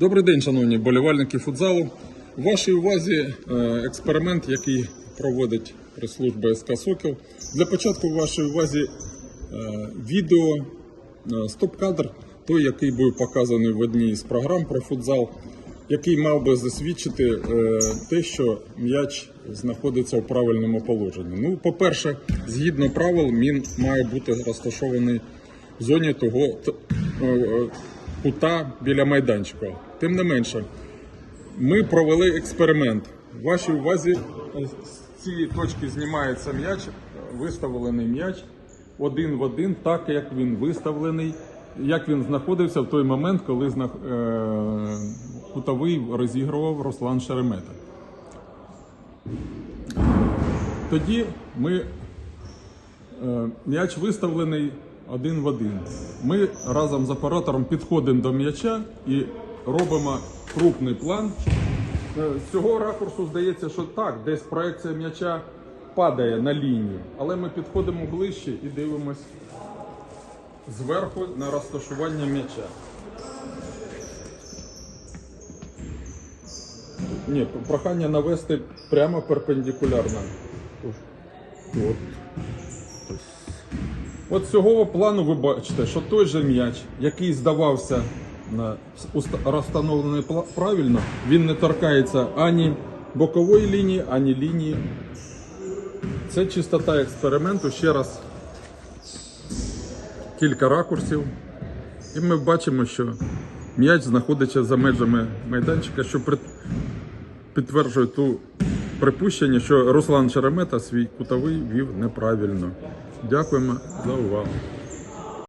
Добрий день, шановні болівальники футзалу. У вашій увазі е, експеримент, який проводить прес-служба СК Сокіл. Для початку в вашій увазі е, відео е, стоп-кадр, той, який був показаний в одній з програм про футзал, який мав би засвідчити те, що м'яч знаходиться у правильному положенні. Ну, по-перше, згідно правил, він має бути розташований в зоні того кута біля майданчика. Тим не менше, ми провели експеримент. В вашій увазі з цієї точки знімається м'яч, виставлений м'яч один в один, так як він виставлений, як він знаходився в той момент, коли зна... е... кутовий розігрував Руслан Шеремета. Тоді ми Е, М'яч виставлений один в один. Ми разом з оператором підходимо до м'яча і робимо крупний план. Е, З цього ракурсу здається, що так, десь проекція м'яча падає на лінію, але ми підходимо ближче і дивимось зверху на розташування м'яча. Ні, прохання навести прямо перпендикулярно. От. От з цього плану ви бачите, що той же м'яч, який здавався на розстановлений правильно, він не торкається ані бокової лінії, ані лінії. Це чистота експерименту. Ще раз кілька ракурсів. І ми бачимо, що м'яч знаходиться за межами майданчика, що підтверджує ту припущення, що Руслан Шеремета свій кутовий вів неправильно. Дякуємо за увагу.